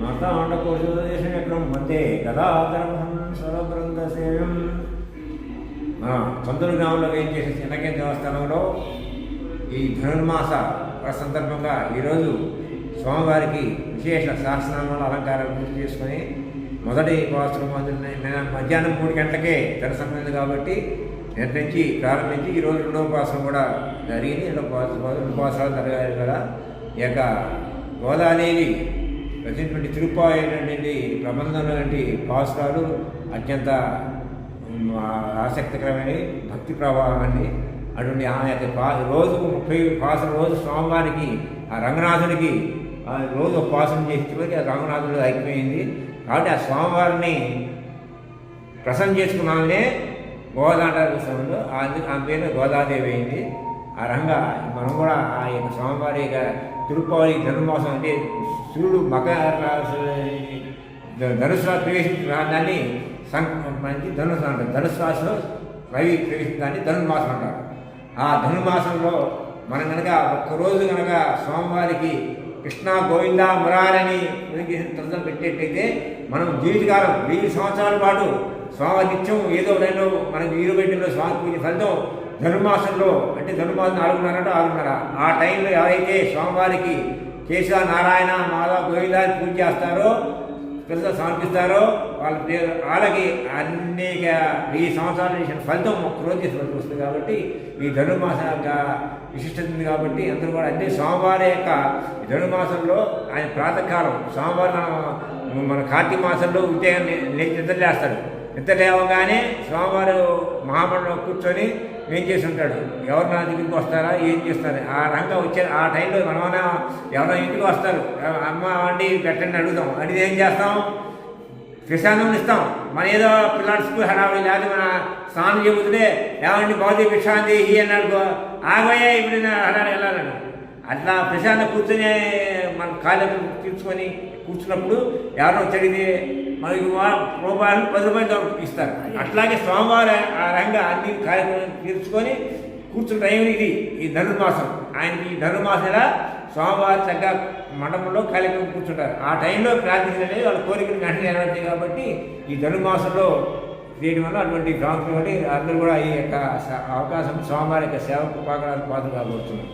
మార్తాండకోశోదేశం వందే గదాధరం స్వరబృంద సేవం పంతులు గ్రామంలో ఏం చేసే చిన్నకే దేవస్థానంలో ఈ ధనుర్మాస సందర్భంగా ఈరోజు స్వామివారికి విశేష సహస్రనామాల అలంకారాలు పూర్తి చేసుకొని మొదటి ఉపవాసం మధ్యాహ్నం మూడు గంటలకే దర్శనమైంది కాబట్టి నేటి నుంచి ప్రారంభించి ఈరోజు రెండో ఉపవాసం కూడా జరిగింది. రెండో రెండు ఉపవాసాలు జరగాలి కూడా ఈ యొక్క గోదాదేవి రచించినటువంటి తిరుపాయనటువంటి ప్రబంధంలో పాసురాలు అత్యంత ఆసక్తికరమైనవి ఆసక్తికరమైన భక్తి ప్రవాహాన్ని అటువంటి ఆ యొక్క పా రోజుకు ముప్పై పాసన రోజు స్వామివారికి ఆ రంగనాథుడికి ఆ రోజు ఒక పాసన చేసి చివరికి ఆ రంగనాథుడు అయిపోయింది. కాబట్టి ఆ స్వామివారిని ప్రసన్న చేసుకున్నామనే గోదాండ విషయంలో ఆ పేరు గోదాదేవి అయింది. ఆ రంగా మనం కూడా ఆ యొక్క స్వామివారి యొక్క తిరుపతి ధనుర్మాసం అంటే సూర్యుడు మక ధనుసు రాశి ప్రవేశించిన దాన్ని ధనుసు అంటారు. ధనుసు రాశిలో రవి ప్రవేశించడాన్ని ధనుర్మాసం అంటారు. ఆ ధనుర్మాసంలో మనం కనుక ఒక్కరోజు కనుక స్వామివారికి కృష్ణ గోవింద మురారని తృతం పెట్టేటైతే మనం జీవితకాలం వెయ్యి సంవత్సరాల పాటు స్వామి నిత్యం ఏదో రెండు మనకి వీరు పెట్టిన స్వామి పూజ ఫలితం ధనుర్మాసంలో అంటే ధనుర్మాసం నాలుగున్నర అంటే ఆరున్నర. ఆ టైంలో ఎవరైతే స్వామివారికి కేశవ నారాయణ మాధవ గోవింద అని పూజ చేస్తారో పిల్లలు సమర్పిస్తారో వాళ్ళ పేరు వాళ్ళకి అనేక వెయ్యి సంవత్సరాలు చేసిన ఫలితం ఒక్కరోజు చేసిన వస్తుంది కాబట్టి ఈ ధనుర్మాస యొక్క విశిష్టత ఉంది కాబట్టి అందరూ కూడా అంటే సోమవారం యొక్క ధనుర్మాసంలో ఆయన ప్రాతకాలం సోమవారం మన కార్తీక మాసంలో ఉదయం లేచి నిద్ర లేవగానే సోమవారం మహామండలం కూర్చొని ఏం చేసి ఉంటాడు ఎవరు నా దగ్గరికి వస్తారా? ఏం చేస్తారు? ఆ రంగం వచ్చే ఆ టైంలో మనమైనా ఎవరైనా ఇంటికి వస్తారు? అమ్మ వండి పెట్టండి అడుగుతాం. అడిగి ఏం చేస్తాం? ప్రశాంతం ఇస్తాం. మన ఏదో పిల్లలు స్కూల్ హడావిడి మన స్నానం చెబుతుంటే ఏమండి బాగుంది విషాంతి ఈ అన్నాడు ఆగోయే ఇప్పుడు నేను హడాలి అట్లా ప్రశాంతం కూర్చొని మన కాళ్ళు తీర్చుకొని కూర్చున్నప్పుడు ఎవరో చదివితే మనకి వా- రూపాయలు పది రూపాయలు ఇస్తారు. అట్లాగే స్వామివారి ఆ రంగా అన్ని కార్యక్రమాలు తీర్చుకొని కూర్చున్న టైం ఇది ఈ ధనుర్మాసం ఆయనకి ఈ ధనుర్మాసం ఎలా? స్వామివారి చక్కగా మండపంలో కార్యక్రమం కూర్చుంటారు. ఆ టైంలో ప్రార్థించలేదు వాళ్ళ కోరికలు వెంటనే నెరవేర్తాయి కాబట్టి ఈ ధనుర్మాసంలో చేయడం వల్ల అటువంటి ప్రాంతం అందరూ కూడా ఈ యొక్క అవకాశం స్వామివారి యొక్క సేవకు పాకడానికి పాత్ర కాబోతున్నారు.